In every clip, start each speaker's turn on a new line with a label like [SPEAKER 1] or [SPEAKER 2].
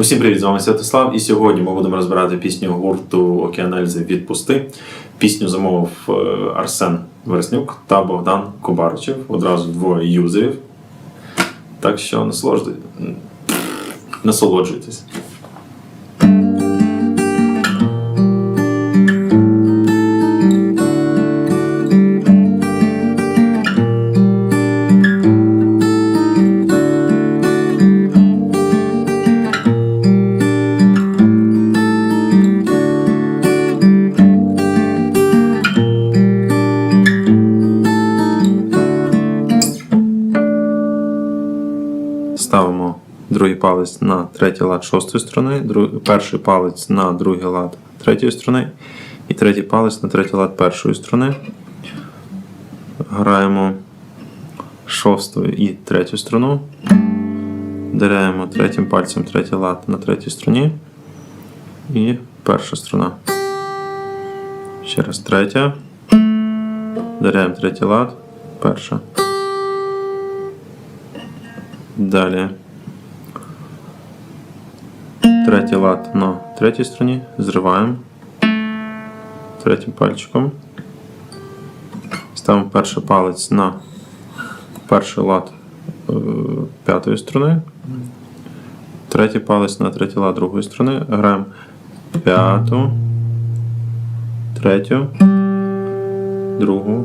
[SPEAKER 1] Усім привіт, з вами Святослав. І сьогодні ми будемо розбирати пісню гурту Океанельзи Відпусти. Пісню замовив е, Арсен Вереснюк та Богдан Кобарчев. Одразу двоє юзерів. Так що насолоджуйтесь. На третій лад шостої сторони, дру- перший палець на другий лад третьої сторони і третій палець на третій лад першої сторони. Граємо шосту і третю струну. Даряємо третім пальцем третій лад на третій струні. І перша струна. Ще раз третя. Даряємо третій лад. Перша. Далі. Третій лад на третій стороні. Зриваємо третім пальчиком. Ставимо перший палець на перший лад е, п'ятої струни. Третій палець на третій лад другої струни. Граємо п'яту, третю, другу,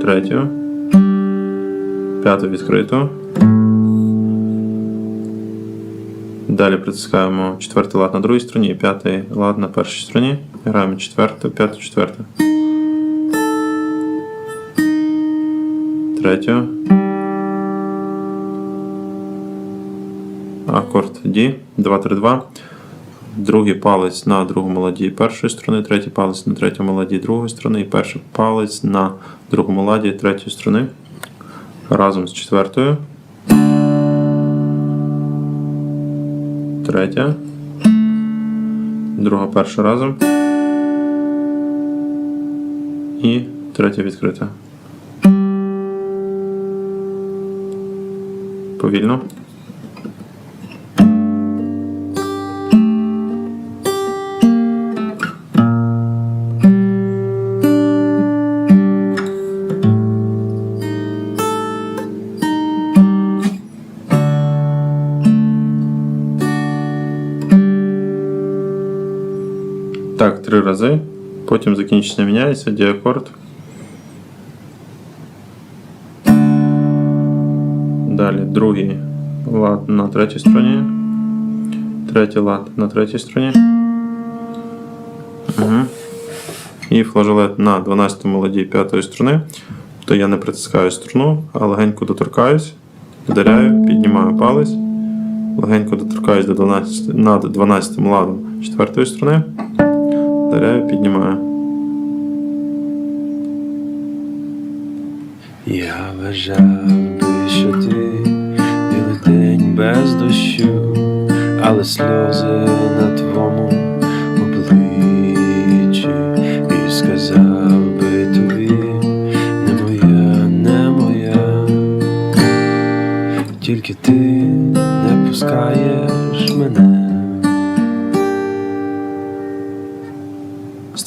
[SPEAKER 1] третю, п'яту відкриту. Далі притискаємо четвертий лад на другій струні і п'ятий лад на першій струні. Граємо четверту, п'яту, четверту. Третю. Акорд D, 2-3-2. Другий палець на другому ладі першої струни, третій палець на третьому ладі другої струни і перший палець на другому ладі третьої струни. Разом з четвертою. Третя. Друга перша разом. І третя відкрита. Повільно. Три рази. Потім закінчення міняється, діакорд. Далі другий лад на третій струні. Третій лад на третій струні. Угу. І флажолет на 12 ладі п'ятої струни. То я не притискаю струну, а легенько доторкаюсь, вдаряю, піднімаю палець. Легенько доторкаюсь до 12, над 12 ладом четвертої струни. Вдаряю, піднімаю.
[SPEAKER 2] Я вважав би, що ти білий день без дощу, але сльози на твоєму обличчі і сказав би тобі, не моя, не моя, тільки ти не пускаєш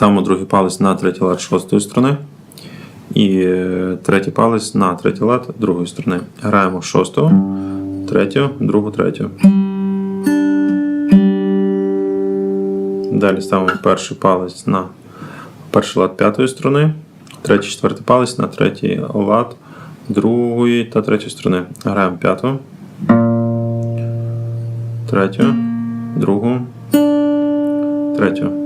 [SPEAKER 1] Ставимо другий палець на третій лад шостої сторони. І е, третій палець на третій лад другої сторони. Граємо шосту, третю, другу, третю. Далі ставимо перший палець на перший лад п'ятої сторони, третій, четвертий палець на третій лад другої та третьої сторони. Граємо п'яту, третю, другу, третю.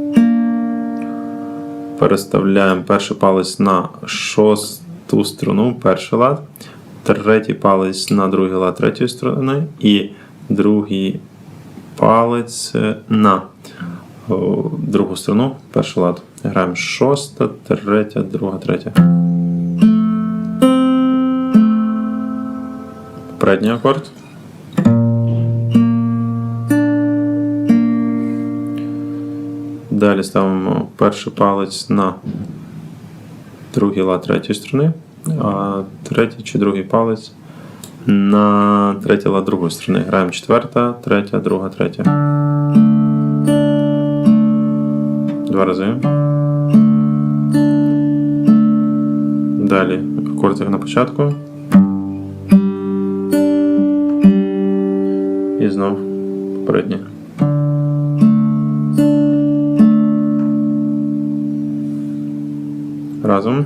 [SPEAKER 1] Переставляємо перший палець на шосту струну, перший лад, третій палець на другий лад третьої сторони і другий палець на другу струну, перший лад. Граємо шоста, третя, друга, третя. Передній акорд. Далі ставимо перший палець на другий лад третьої струни, а третій чи другий палець на третій лад другої сторони. Граємо четверта, третя, друга, третя. Два рази. Далі акорд на початку. І знов попереднє. Разом.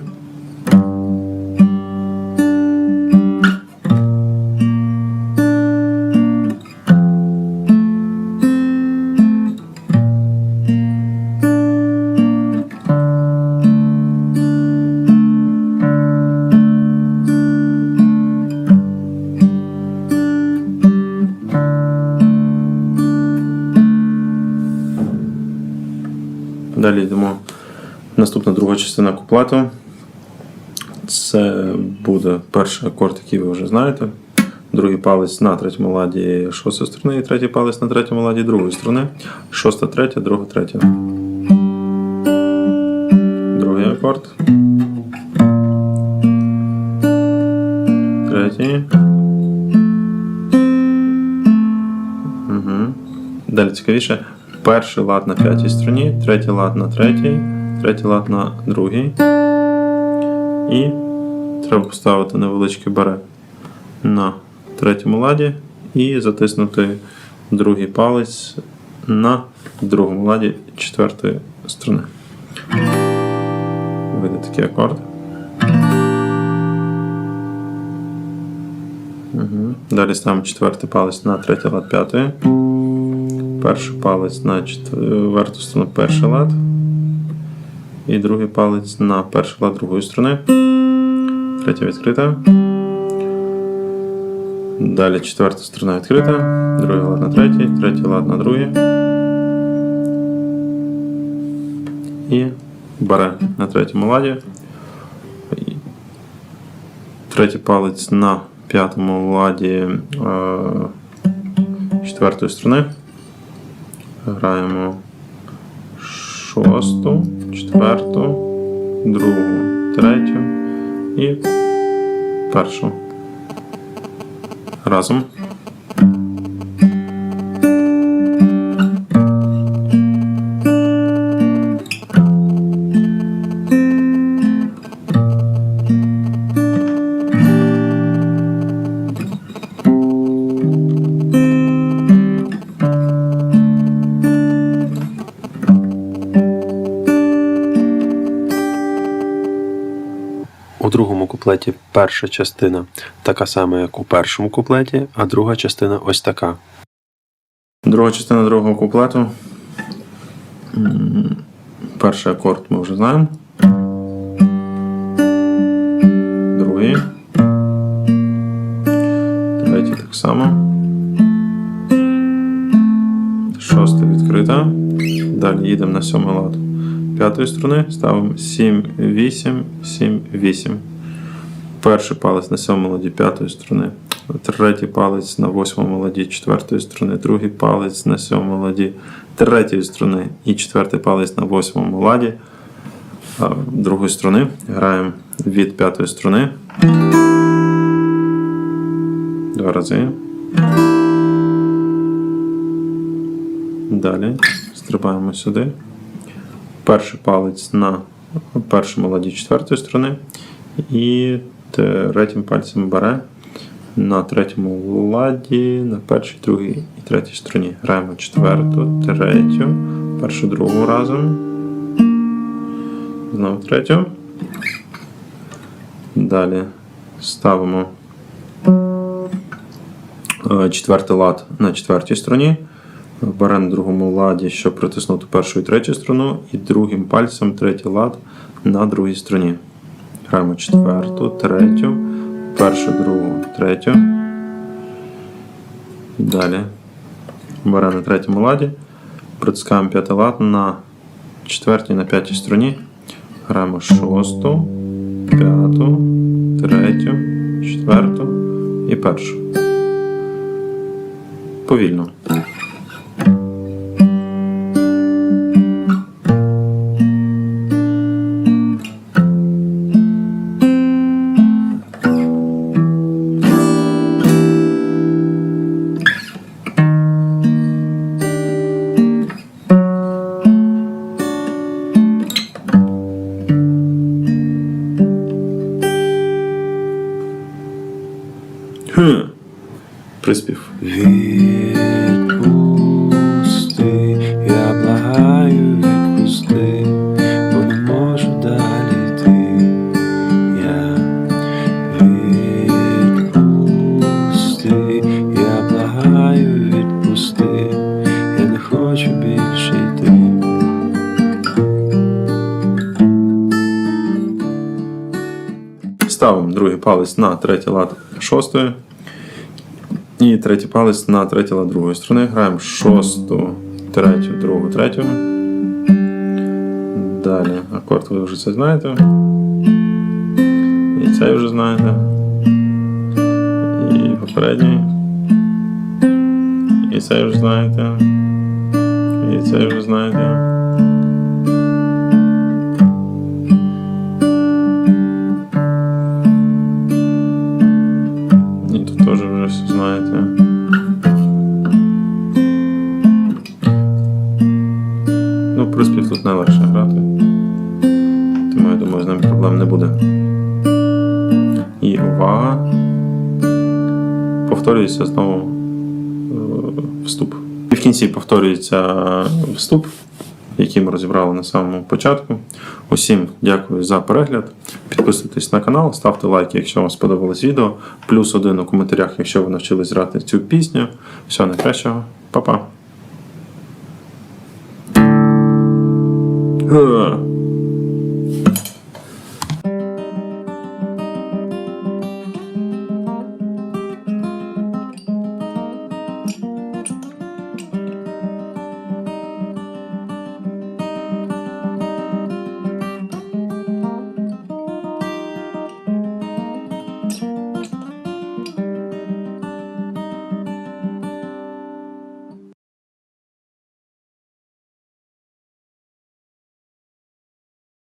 [SPEAKER 1] Далі йдемо. Наступна друга частина куплету. Це буде перший акорд, який ви вже знаєте. Другий палець на третьому ладі шостої струни, і третій палець на третьому ладі другої струни. Шоста, третя, друга, третя. Другий акорд. Третій. Угу. Далі цікавіше. Перший лад на п'ятій струні, третій лад на третій, третій лад на другій. І треба поставити невеличке баре на третьому ладі і затиснути другий палець на другому ладі четвертої струни. Вийде такий акорд. Угу. Далі ставимо четвертий палець на третій лад п'ятої. Перший палець на четверту струну перший лад. І другий палець на перший лад другої струни. Третя відкрита. Далі четверта струна відкрита. Другий лад на третій, третій лад на другий. І баре на третьому ладі. Третій палець на п'ятому ладі е, четвертої струни. Граємо шосту, четверту, другу, третю і першу. Разом.
[SPEAKER 2] Куплеті перша частина така сама, як у першому куплеті, а друга частина ось така.
[SPEAKER 1] Друга частина другого куплету. Перший акорд ми вже знаємо. Другий. Третій так само. Шостий відкрита. Далі їдемо на сьомий лад. П'ятої струни ставимо 7, 8, 7, 8. Перший палець на сьомому ладі п'ятої струни, третій палець на восьмому ладі четвертої струни, другий палець на сьомому ладі третьої струни і четвертий палець на восьмому ладі другої струни. Граємо від п'ятої струни. Два рази. Далі стрибаємо сюди. Перший палець на першому ладі четвертої струни. І третім пальцем бере на третьому ладі, на першій, другій і третій струні. Граємо четверту, третю, першу, другу разом. Знову третю. Далі ставимо е, четвертий лад на четвертій струні. Беремо на другому ладі, щоб притиснути першу і третю струну, і другим пальцем третій лад на другій струні. Граємо четверту, третю, першу, другу, третю. Далі беремо на третьому ладі, притискаємо п'ятий лад на четвертій, на п'ятій струні. Граємо шосту, п'яту, третю, четверту і першу. Повільно. приспів.
[SPEAKER 2] Відпусти, я благаю, відпусти, бо не можу далі йти. Я відпусти, я благаю, відпусти, я не хочу більше йти.
[SPEAKER 1] Ставимо другий палець на третій лад шостої. І третій палець на третій лад другої сторони. Граємо шосту, третю, другу, третю. Далі акорд ви вже це знаєте. І цей вже знаєте. І попередній. І цей вже знаєте. І цей вже знаєте. Теж вже все знаєте. Ну, в принципі, тут найлегше грати. Тому я думаю, з ним проблем не буде. І увага. Повторюється знову е, вступ. І в кінці повторюється вступ, який ми розібрали на самому початку. Усім дякую за перегляд. Підписуйтесь на канал, ставте лайки, якщо вам сподобалось відео. Плюс один у коментарях, якщо ви навчились грати цю пісню. Всього найкращого, Па-па.